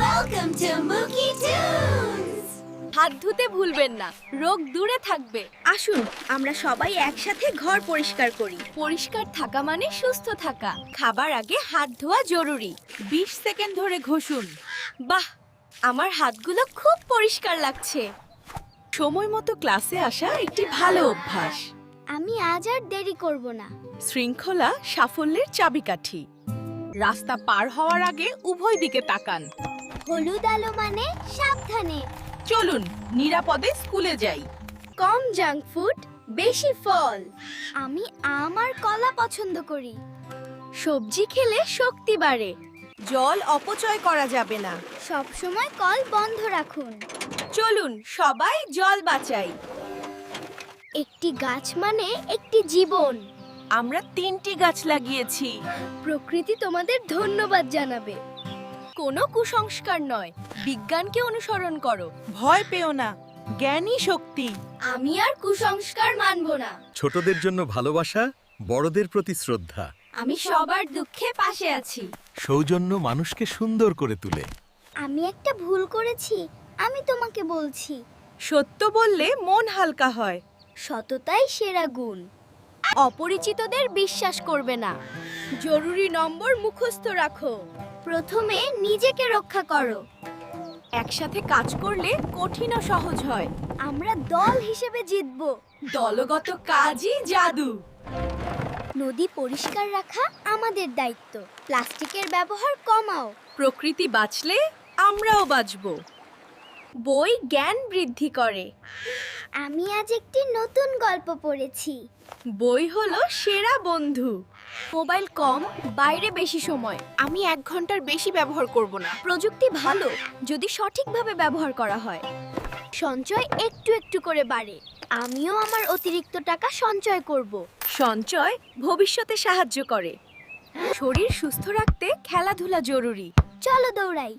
Welcome to Mookie Tunes! হাত ধুতে ভুলবেন না রোগ দূরে থাকবে। আসুন আমরা সবাই একসাথে ঘর পরিষ্কার করি। পরিষ্কার থাকা মানে সুস্থ থাকা। খাবার আগে হাত ধোয়া জরুরি। 20 সেকেন্ড ধরে ঘষুন। বাহ আমার হাতগুলো খুব পরিষ্কার লাগছে। সময় মতো ক্লাসে আসা একটি ভালো অভ্যাস। আমি আজ আর দেরি করব না। শৃঙ্খলা সাফল্যের চাবিকাঠি। রাস্তা পার হওয়ার আগে উভয় দিকে তাকান। হলুদ আলো মানে সাবধানে। চলুন নিরাপদে স্কুলে যাই। কম জাঙ্ক ফুড বেশি ফল। আমি আম আর কলা পছন্দ করি। সবজি খেলে শক্তি বাড়ে। জল অপচয় করা যাবে না। সব সময় কল বন্ধ রাখুন। চলুন সবাই জল বাঁচাই। একটি গাছ মানে একটি জীবন। আমরা তিনটি গাছ লাগিয়েছি। প্রকৃতি তোমাদের ধন্যবাদ জানাবে। কোনো কুসংস্কার নয়। বিজ্ঞানকে অনুসরণ করো। ভয় পেও না। জ্ঞানী শক্তি। আমি আর কুসংস্কার মানব না। ছোটদের জন্য ভালোবাসা বড়দের প্রতি শ্রদ্ধা। আমি সবার দুঃখে পাশে আছি। সৌজন্য মানুষকে সুন্দর করে তুলে। আমি একটা ভুল করেছি আমি তোমাকে বলছি। সত্য বললে মন হালকা হয়। সততাই সেরা গুণ। অপরিচিতদের বিশ্বাস করবে না। জরুরি নম্বর মুখস্থ রাখো। প্রথমে নিজেকে রক্ষা করো। একসাথে কাজ করলে কঠিন ও সহজ হয়। আমরা দল হিসেবে জিতবো। দলগত কাজই জাদু। নদী পরিষ্কার রাখা আমাদের দায়িত্ব। প্লাস্টিকের ব্যবহার কমাও। প্রকৃতি বাঁচলে আমরাও বাঁচব। বই জ্ঞান বৃদ্ধি করে। আমি আজ একটি নতুন গল্প পড়েছি। বই হলো সেরা বন্ধু। মোবাইল কম বাইরে বেশি সময়। আমি এক ঘণ্টার বেশি ব্যবহার করব না। প্রযুক্তি ভালো যদি সঠিকভাবে ব্যবহার করা হয়। সঞ্চয় একটু একটু করে বাড়ে। আমিও আমার অতিরিক্ত টাকা সঞ্চয় করব। সঞ্চয় ভবিষ্যতে সাহায্য করে। শরীর সুস্থ রাখতে খেলাধুলা জরুরি। চলো দৌড়াই।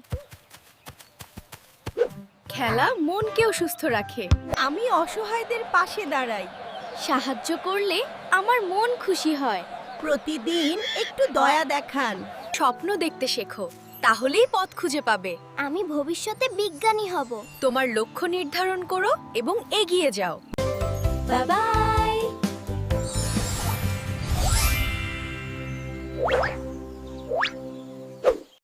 খেলা মনকেও সুস্থ রাখে। আমি অসহায়দের পাশে দাঁড়াই। সাহায্য করলে আমার মন খুশি হয়। প্রতিদিন একটু দয়া দেখান। স্বপ্ন দেখতে শেখো তাহলেই পথ খুঁজে পাবে। আমি ভবিষ্যতে বিজ্ঞানী হব। তোমার লক্ষ্য নির্ধারণ করো এবং এগিয়ে যাও। বাই